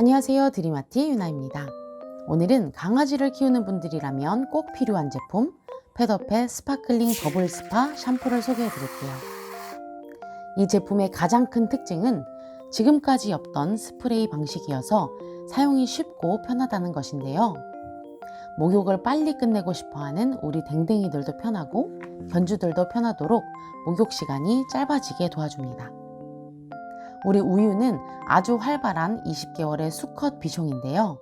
안녕하세요. 드리마티 유나입니다. 오늘은 강아지를 키우는 분들이라면 꼭 필요한 제품 페더펫 스파클링 버블 스파 샴푸를 소개해 드릴게요. 이 제품의 가장 큰 특징은 지금까지 없던 스프레이 방식이어서 사용이 쉽고 편하다는 것인데요. 목욕을 빨리 끝내고 싶어 하는 우리 댕댕이들도 편하고 견주들도 편하도록 목욕 시간이 짧아지게 도와줍니다. 우리 우유는 아주 활발한 20개월의 수컷 비숑인데요.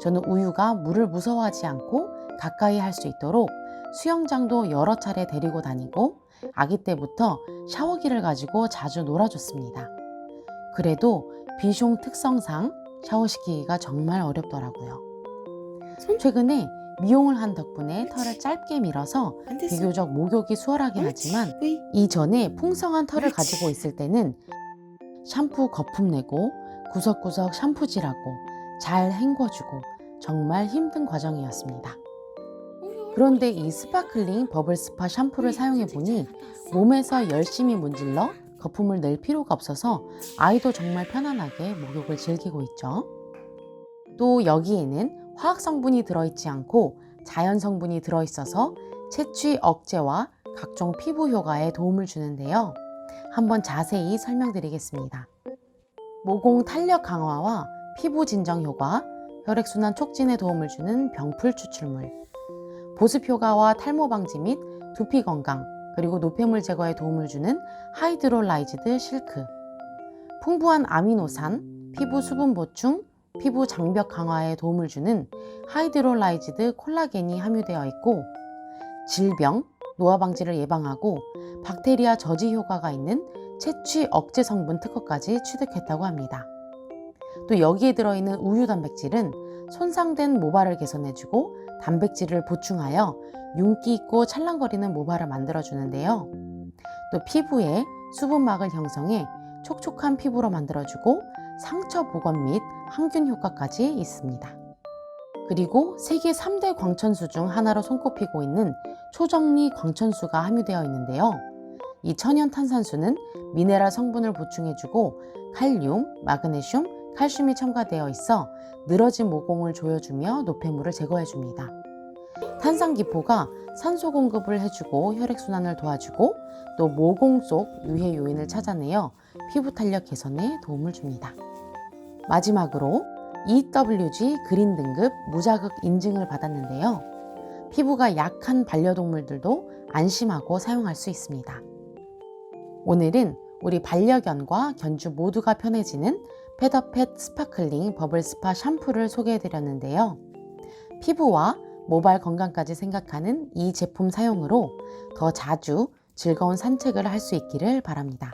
저는 우유가 물을 무서워하지 않고 가까이 할 수 있도록 수영장도 여러 차례 데리고 다니고 아기 때부터 샤워기를 가지고 자주 놀아줬습니다. 그래도 비숑 특성상 샤워시키기가 정말 어렵더라고요. 최근에 미용을 한 덕분에 털을 짧게 밀어서. 비교적 목욕이 수월하긴 하지만 으이. 이전에 풍성한 털을. 가지고 있을 때는 샴푸 거품 내고 구석구석 샴푸질하고 잘 헹궈주고 정말 힘든 과정이었습니다. 그런데 이 스파클링 버블 스파 샴푸를 사용해 보니 몸에서 열심히 문질러 거품을 낼 필요가 없어서 아이도 정말 편안하게 목욕을 즐기고 있죠. 또 여기에는 화학 성분이 들어있지 않고 자연 성분이 들어있어서 채취 억제와 각종 피부 효과에 도움을 주는데요. 한번 자세히 설명드리겠습니다. 모공 탄력 강화와 피부 진정 효과, 혈액순환 촉진에 도움을 주는 병풀 추출물, 보습 효과와 탈모 방지 및 두피 건강, 그리고 노폐물 제거에 도움을 주는 하이드롤라이즈드 실크, 풍부한 아미노산, 피부 수분 보충, 피부 장벽 강화에 도움을 주는 하이드롤라이즈드 콜라겐이 함유되어 있고 질병, 노화 방지를 예방하고 박테리아 저지 효과가 있는 채취 억제 성분 특허까지 취득했다고 합니다. 또 여기에 들어있는 우유 단백질은 손상된 모발을 개선해주고 단백질을 보충하여 윤기 있고 찰랑거리는 모발을 만들어주는데요. 또 피부에 수분막을 형성해 촉촉한 피부로 만들어주고 상처 보건 및 항균 효과까지 있습니다. 그리고 세계 3대 광천수 중 하나로 손꼽히고 있는 초정리 광천수가 함유되어 있는데요. 이 천연 탄산수는 미네랄 성분을 보충해주고 칼륨, 마그네슘, 칼슘이 첨가되어 있어 늘어진 모공을 조여주며 노폐물을 제거해줍니다. 탄산기포가 산소 공급을 해주고 혈액순환을 도와주고 또 모공 속 유해 요인을 찾아내어 피부 탄력 개선에 도움을 줍니다. 마지막으로 EWG 그린 등급 무자극 인증을 받았는데요. 피부가 약한 반려동물들도 안심하고 사용할 수 있습니다. 오늘은 우리 반려견과 견주 모두가 편해지는 페더펫 스파클링 버블 스파 샴푸를 소개해 드렸는데요. 피부와 모발 건강까지 생각하는 이 제품 사용으로 더 자주 즐거운 산책을 할 수 있기를 바랍니다.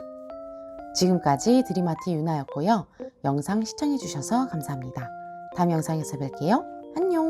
지금까지 드리마티 유나였고요. 영상 시청해 주셔서 감사합니다. 다음 영상에서 뵐게요. 안녕!